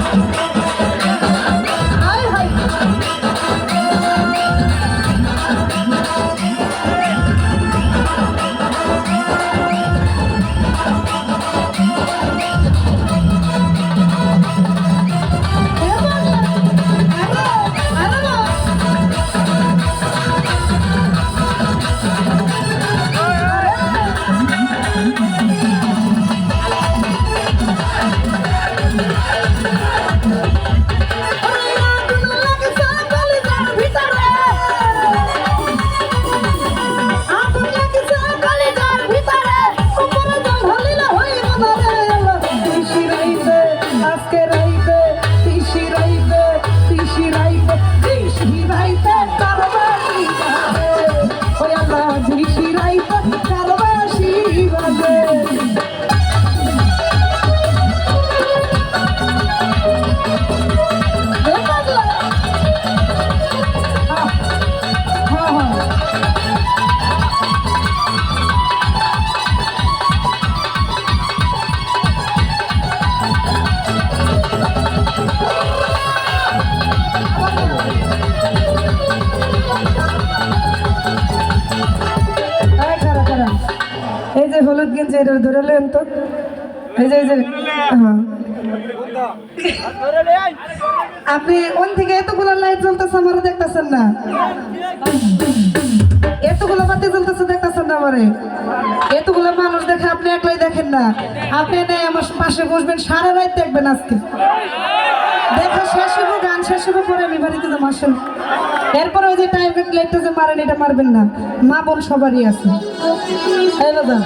come on, come on. হলুদ গেঞ্জি এটা ধরে লেন তো? এই হ্যাঁ। আপনি ওন থেকে এতগুলো লাইট জ্বলতেছে আমার দেখতেছেন না? এতগুলো বাতি জ্বলতেছে দেখতেছেন না আমারে? এতগুলো মানুষ দেখে আপনি একলাই দেখেন না। আপনি নেই আমার পাশে বসবেন, সারা রাত দেখবেন আজকে। দেখা শেষ হব গান শেষ হব পরে আমি যাব আসেন এরপরে ওই যে টাইম লাইটটা যে মারেন, এটা মারবেন না। মা বোন সবারই আছে। দাদা।